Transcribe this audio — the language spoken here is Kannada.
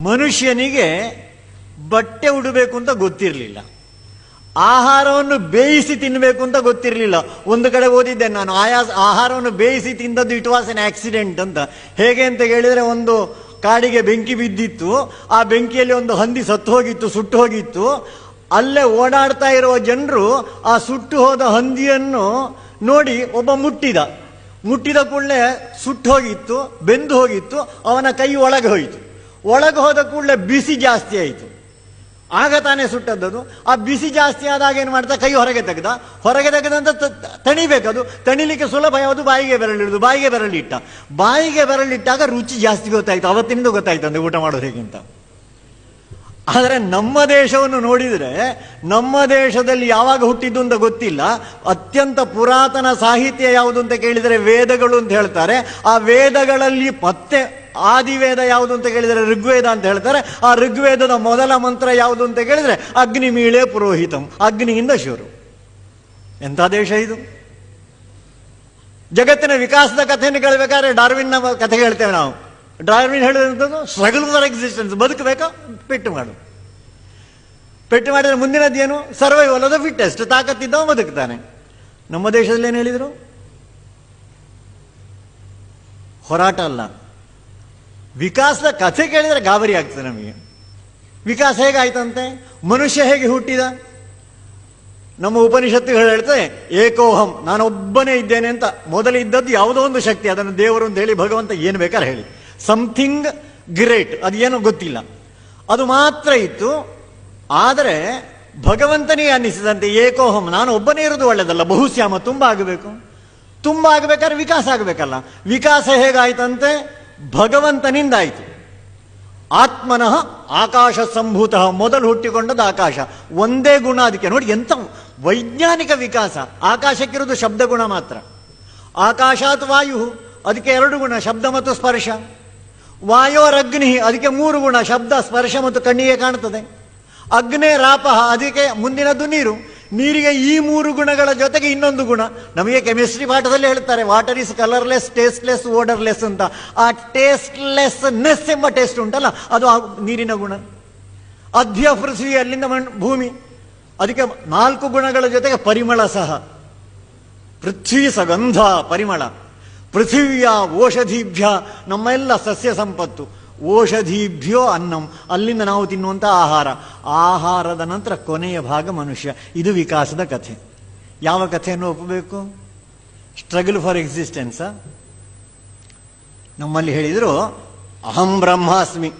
ಮನುಷ್ಯನಿಗೆ ಬಟ್ಟೆ ಉಡಬೇಕು ಅಂತ ಗೊತ್ತಿರಲಿಲ್ಲ. ಆಹಾರವನ್ನು ಬೇಯಿಸಿ ತಿನ್ನಬೇಕು ಅಂತ ಗೊತ್ತಿರಲಿಲ್ಲ. ಒಂದು ಕಡೆ ಓದಿದ್ದೆ ನಾನು, ಆಯಾ, ಆಹಾರವನ್ನು ಬೇಯಿಸಿ ತಿಂದದ್ದು ಇಟ್ ವಾಸ್ ಎನ್ ಆಕ್ಸಿಡೆಂಟ್ ಅಂತ. ಹೇಗೆ ಅಂತ ಹೇಳಿದರೆ ಒಂದು ಕಾಡಿಗೆ ಬೆಂಕಿ ಬಿದ್ದಿತ್ತು. ಆ ಬೆಂಕಿಯಲ್ಲಿ ಒಂದು ಹಂದಿ ಸತ್ತು ಹೋಗಿತ್ತು, ಸುಟ್ಟು ಹೋಗಿತ್ತು. ಅಲ್ಲೇ ಓಡಾಡ್ತಾ ಇರುವ ಜನರು ಆ ಸುಟ್ಟು ಹೋದ ಹಂದಿಯನ್ನು ನೋಡಿ ಒಬ್ಬ ಮುಟ್ಟಿದ. ಮುಟ್ಟಿದ ಕೂಡಲೇ ಸುಟ್ಟು ಹೋಗಿತ್ತು, ಬೆಂದು ಹೋಗಿತ್ತು, ಅವನ ಕೈ ಒಳಗೆ ಹೋಯಿತು. ಒಳಗೆ ಹೋದ ಕೂಡಲೇ ಬಿಸಿ ಜಾಸ್ತಿ ಆಯಿತು. ಆಗ ತಾನೇ ಸುಟ್ಟದ್ದು ಆ ಬಿಸಿ ಜಾಸ್ತಿ ಆದಾಗ ಏನು ಮಾಡ್ತಾ? ಕೈ ಹೊರಗೆ ತೆಗೆದ. ಹೊರಗೆ ತೆಗೆದಂತ ತಣಿಬೇಕದು ತಣಿಲಿಕ್ಕೆ ಸುಲಭ ಯಾವುದು? ಬಾಯಿಗೆ ಬೆರಳಿಡುದು ಬಾಯಿಗೆ ಬೆರಳಿಟ್ಟ ಬಾಯಿಗೆ ಬೆರಳಿಟ್ಟಾಗ ರುಚಿ ಜಾಸ್ತಿ ಗೊತ್ತಾಯ್ತು. ಅವತ್ತಿನಿಂದ ಗೊತ್ತಾಯ್ತು ಅಂದ್ರೆ ಊಟ ಮಾಡೋದು ಹೇಗಿಂತ. ಆದರೆ ನಮ್ಮ ದೇಶವನ್ನು ನೋಡಿದರೆ, ನಮ್ಮ ದೇಶದಲ್ಲಿ ಯಾವಾಗ ಹುಟ್ಟಿದ್ದು ಅಂತ ಗೊತ್ತಿಲ್ಲ. ಅತ್ಯಂತ ಪುರಾತನ ಸಾಹಿತ್ಯ ಯಾವುದು ಅಂತ ಕೇಳಿದರೆ ವೇದಗಳು ಅಂತ ಹೇಳ್ತಾರೆ. ಆ ವೇದಗಳಲ್ಲಿ ಮತ್ತೆ ಆದಿವೇದ ಯಾವುದು ಅಂತ ಕೇಳಿದರೆ ಋಗ್ವೇದ ಅಂತ ಹೇಳ್ತಾರೆ. ಆ ಋಗ್ವೇದದ ಮೊದಲ ಮಂತ್ರ ಯಾವುದು ಅಂತ ಕೇಳಿದರೆ ಅಗ್ನಿ ಮೀಳೆ ಪುರೋಹಿತಂ, ಅಗ್ನಿಯಿಂದ ಶುರು. ಎಂಥ ದೇಶ ಇದು? ಜಗತ್ತಿನ ವಿಕಾಸದ ಕಥೆಯನ್ನು ಕೇಳಬೇಕಾದ್ರೆ ಡಾರ್ವಿನ್ನ ಕಥೆ ಹೇಳ್ತೇವೆ ನಾವು. ಡಾರ್ವಿನ್ ಹೇಳಿದಂಥದ್ದು ಸ್ಟ್ರಗಲ್ ಫಾರ್ ಎಕ್ಸಿಸ್ಟೆನ್ಸ್ ಬದುಕಬೇಕಾ? ಪೆಟ್ಟು ಮಾಡು. ಪೆಟ್ಟು ಮಾಡಿದ್ರೆ ಮುಂದಿನದ್ದೇನು ಸರ್ವೈವಲ್ ಅದು ಫಿಟ್ಟೆಸ್ಟ್ ತಾಕತ್ತಿದ್ದವ ಬದುಕ್ತಾನೆ. ನಮ್ಮ ದೇಶದಲ್ಲಿ ಏನು ಹೇಳಿದರು? ಹೋರಾಟ ಅಲ್ಲ. ವಿಕಾಸದ ಕಥೆ ಕೇಳಿದರೆ ಗಾಬರಿ ಆಗ್ತದೆ ನಮಗೆ. ವಿಕಾಸ ಹೇಗಾಯ್ತಂತೆ? ಮನುಷ್ಯ ಹೇಗೆ ಹುಟ್ಟಿದ? ನಮ್ಮ ಉಪನಿಷತ್ತುಗಳು ಹೇಳ್ತದೆ, ಏಕೋಹಂ, ನಾನೊಬ್ಬನೇ ಇದ್ದೇನೆ ಅಂತ. ಮೊದಲಿದ್ದದ್ದು ಯಾವುದೋ ಒಂದು ಶಕ್ತಿ, ಅದನ್ನು ದೇವರು ಅಂತ ಹೇಳಿ ಭಗವಂತ ಏನು ಬೇಕಾದ್ರೆ ಹೇಳಿ. ಸಮಥಿಂಗ್ ಗ್ರೇಟ್ ಅದು ಏನೋ ಗೊತ್ತಿಲ್ಲ. ಅದು ಮಾತ್ರ ಇತ್ತು. ಆದರೆ ಭಗವಂತನೇ ಅನ್ನಿಸಿದಂತೆ ಏಕೋಹಂ, ನಾನು ಒಬ್ಬನೇ ಇರೋದು ಒಳ್ಳೆಯದಲ್ಲ, ಬಹುಶ್ಯಾಮ ತುಂಬ ಆಗಬೇಕು. ತುಂಬ ಆಗಬೇಕಾದ್ರೆ ವಿಕಾಸ ಆಗಬೇಕಲ್ಲ. ವಿಕಾಸ ಹೇಗಾಯ್ತಂತೆ? ಭಗವಂತನಿಂದ ಆಯಿತು ಆತ್ಮನಃ ಆಕಾಶ ಸಂಭೂತ ಮೊದಲು ಹುಟ್ಟಿಕೊಂಡದ್ದು ಆಕಾಶ. ಒಂದೇ ಗುಣ ಅದಕ್ಕೆ. ನೋಡಿ, ಎಂಥ ವೈಜ್ಞಾನಿಕ ವಿಕಾಸ. ಆಕಾಶಕ್ಕಿರೋದು ಶಬ್ದ ಗುಣ ಮಾತ್ರ ಆಕಾಶಾತ್ ವಾಯು, ಅದಕ್ಕೆ ಎರಡು ಗುಣ, ಶಬ್ದ ಮತ್ತು ಸ್ಪರ್ಶ. ವಾಯೋರಗ್ನಿ ಅದಕ್ಕೆ ಮೂರು ಗುಣ, ಶಬ್ದ, ಸ್ಪರ್ಶ ಮತ್ತು ಕಣ್ಣಿಗೆ ಕಾಣುತ್ತದೆ. ಅಗ್ನೇ ರಾಪ ಅದಕ್ಕೆ ಮುಂದಿನದ್ದು ನೀರು. ನೀರಿಗೆ ಈ ಮೂರು ಗುಣಗಳ ಜೊತೆಗೆ ಇನ್ನೊಂದು ಗುಣ. ನಮಗೆ ಕೆಮಿಸ್ಟ್ರಿ ಪಾಠದಲ್ಲಿ ಹೇಳ್ತಾರೆ water is colourless tasteless odourless ಅಂತ. ಆ ಟೇಸ್ಟ್ಲೆಸ್ನೆಸ್ ಎಂಬ ಟೇಸ್ಟ್ ಉಂಟಲ್ಲ, ಅದು ಆ ನೀರಿನ ಗುಣ. ಅಧ್ಯ ಪೃಥ್ವಿ ಅಲ್ಲಿಂದ ಭೂಮಿ. ಅದಕ್ಕೆ ನಾಲ್ಕು ಗುಣಗಳ ಜೊತೆಗೆ ಪರಿಮಳ ಸಹ. ಪೃಥ್ವಿ ಸಗಂಧ, ಪರಿಮಳ. ಪೃಥಿವಿಯ ಓಷಧೀಭ್ಯ ನಮ್ಮೆಲ್ಲ ಸಸ್ಯ ಸಂಪತ್ತು. ಓಷಧೀಭ್ಯೋ ಅನ್ನಂ. ಅಲ್ಲಿಂದ ನಾವು ತಿನ್ನುವಂಥ ಆಹಾರ. ಆಹಾರದ ನಂತರ ಕೊನೆಯ ಭಾಗ ಮನುಷ್ಯ. ಇದು ವಿಕಾಸದ ಕಥೆ. ಯಾವ ಕಥೆಯನ್ನು ಒಪ್ಪಬೇಕು? ಸ್ಟ್ರಗಲ್ ಫಾರ್ ಎಕ್ಸಿಸ್ಟೆನ್ಸ ನಮ್ಮಲ್ಲಿ ಹೇಳಿದರು, ಅಹಂ ಬ್ರಹ್ಮಾಸ್ಮಿ.